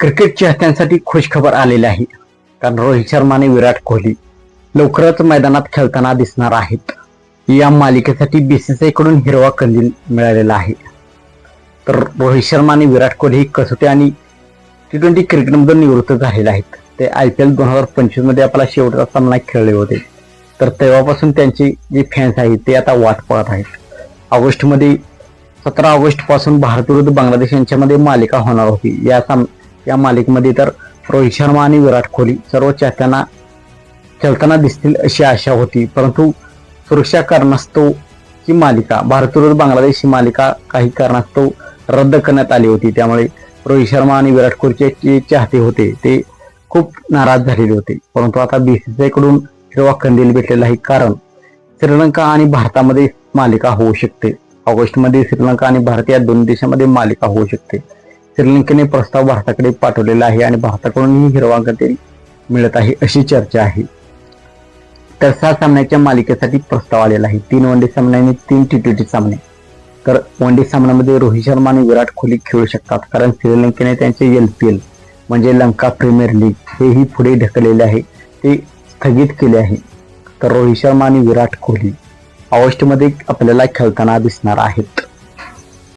Cricket चाहत्यांसाठी खुशखबर आलेली आहे. कारण रोहित शर्मा आणि विराट कोहली लवकरच मैदानात खेळताना दिसणार आहेत. या मालिकेसाठी बीसीसीआयकडून हिरवा कंदील मिळालेला आहे. तर रोहित शर्मा आणि विराट कोहली ही कसोटी आणि टी ट्वेंटी क्रिकेटमधून निवृत्त झालेले आहेत. ते आय पी एल दोन हजार पंचवीसमध्ये आपला शेवटचा सामना खेळले होते. तर तेव्हापासून त्यांचे जे फॅन्स आहेत ते आता वाट पाहत आहेत. ऑगस्टमध्ये सतरा ऑगस्टपासून भारत विरुद्ध बांगलादेश यांच्यामध्ये मालिका होणार होती. या साम या मालिकेमध्ये तर रोहित शर्मा आणि विराट कोहली सर्व चाहत्यांना खेळताना दिसतील अशी आशा होती. परंतु सुरक्षा कारणास्तव ही मालिका भारत विरुद्ध बांगलादेश ही मालिका काही कारणास्तव रद्द करण्यात आली होती. त्यामुळे रोहित शर्मा आणि विराट कोहलीचे जे चाहते होते ते खूप नाराज झालेले होते. परंतु आता बीसीसीआयकडून हिरवा कंदील भेटलेला आहे. कारण श्रीलंका आणि भारतामध्ये मालिका होऊ शकते. ऑगस्टमध्ये श्रीलंका आणि भारत या दोन देशांमध्ये मालिका होऊ शकते. श्रीलंकेने प्रस्ताव भारताकडे पाठवलेला आहे आणि भारताकडूनही हिरवा कंदील मिळत आहे अशी चर्चा आहे. तर सहा सामन्याच्या मालिकेसाठी प्रस्ताव आलेला आहे. तीन वन डे सामने आणि तीन टी ट्वेंटी सामने. तर वन डे सामन्यामध्ये रोहित शर्मा आणि विराट कोहली खेळू शकतात कारण श्रीलंकेने त्यांचे एल पी एल म्हणजे लंका प्रीमियर लीग हेही पुढे ढकललेले आहे ते स्थगित केले आहे. तर रोहित शर्मा आणि विराट कोहली ऑगस्टमध्ये आपल्याला खेळताना दिसणार आहेत.